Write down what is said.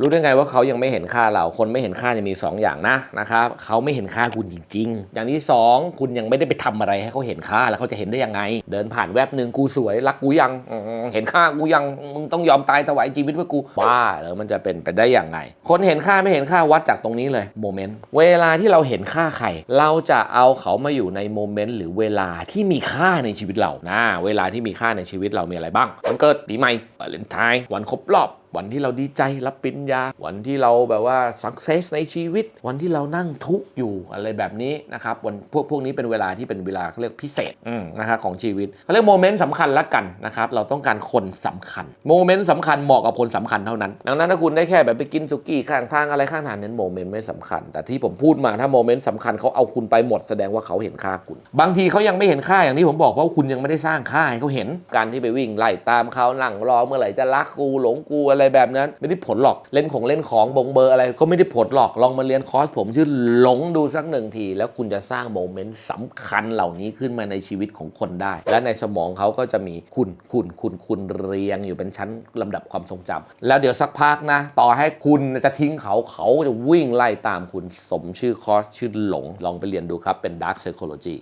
รู้ได้ไงว่าเขายังไม่เห็นค่าเรา คนไม่เห็นค่าจะมี 2 อย่างนะนะครับเขาไม่เห็นค่าคุณจริง ๆ อย่างที่ 2 คุณยังไม่ได้ไปทำอะไรให้เขาเห็นค่าแล้วเขาจะเห็นได้ยังไง เดินผ่านแวบหนึ่งกูสวยรักกูยังเห็นค่ากูยังมึงต้องยอมตายถวายชีวิตเพื่อกูบ้าแล้วมันจะเป็นไปได้ยังไง คนเห็นค่าไม่เห็นค่าวัดจากตรงนี้เลยโมเมนต์เวลาที่เราเห็นค่าใครเราจะเอาเขามาอยู่ในโมเมนต์หรือเวลาที่มีค่าในชีวิตเรานะเวลาที่มีค่าในชีวิตเรามีอะไรบ้างวันเกิดปีใหม่วาเลนไทน์วันครบรอบ วันที่เราดีใจรับปริญญา วันที่เราแบบว่าสักเซสในชีวิต วันที่เรานั่งทุกข์อยู่อะไรแบบนี้นะครับวันพวกพวกนี้เป็นเวลาที่เป็นเวลาเขาเรียกพิเศษอืมนะครับของชีวิตเขาเรียกโมเมนต์สำคัญละกันนะครับเราต้องการคนสำคัญโมเมนต์สำคัญเหมาะกับคนสำคัญเท่านั้น ดังนั้นถ้าคุณได้แค่แบบไปกินสุกี้ข้างทางอะไรข้างทางนั้นโมเมนต์ไม่สำคัญ แต่ที่ผมพูดมาถ้าโมเมนต์สำคัญเขาเอาคุณไปหมดแสดงว่าเขาเห็นค่าคุณ บางทีเขายังไม่เห็นค่าอย่างที่ผมบอกเพราะว่าคุณยังไม่ได้สร้างค่าให้เขาเห็นการที่ไปวิ่งไล่ตามเขานั่งรอเมื่อไหร่จะรักกูหลงกูอะไรแบบนั้น ไม่ได้ผลหรอกเล่นของเล่นของบงเบอร์อะไรก็ไม่ได้ผลหรอกลองมาเรียนคอร์สผมชื่อหลงดูสักหนึ่งที แล้วคุณจะสร้างโมเมนต์สำคัญเหล่านี้ขึ้นมาในชีวิตของคนได้ และในสมองเขาก็จะมีคุณคุณคุณคุณเรียงอยู่เป็นชั้นลำดับความทรงจำแล้วเดี๋ยวสักพักนะ ต่อให้คุณจะทิ้งเขาเขาจะวิ่งไล่ตามคุณสมชื่อคอร์สชื่อหลง ลองไปเรียนดูครับเป็น Dark Psychology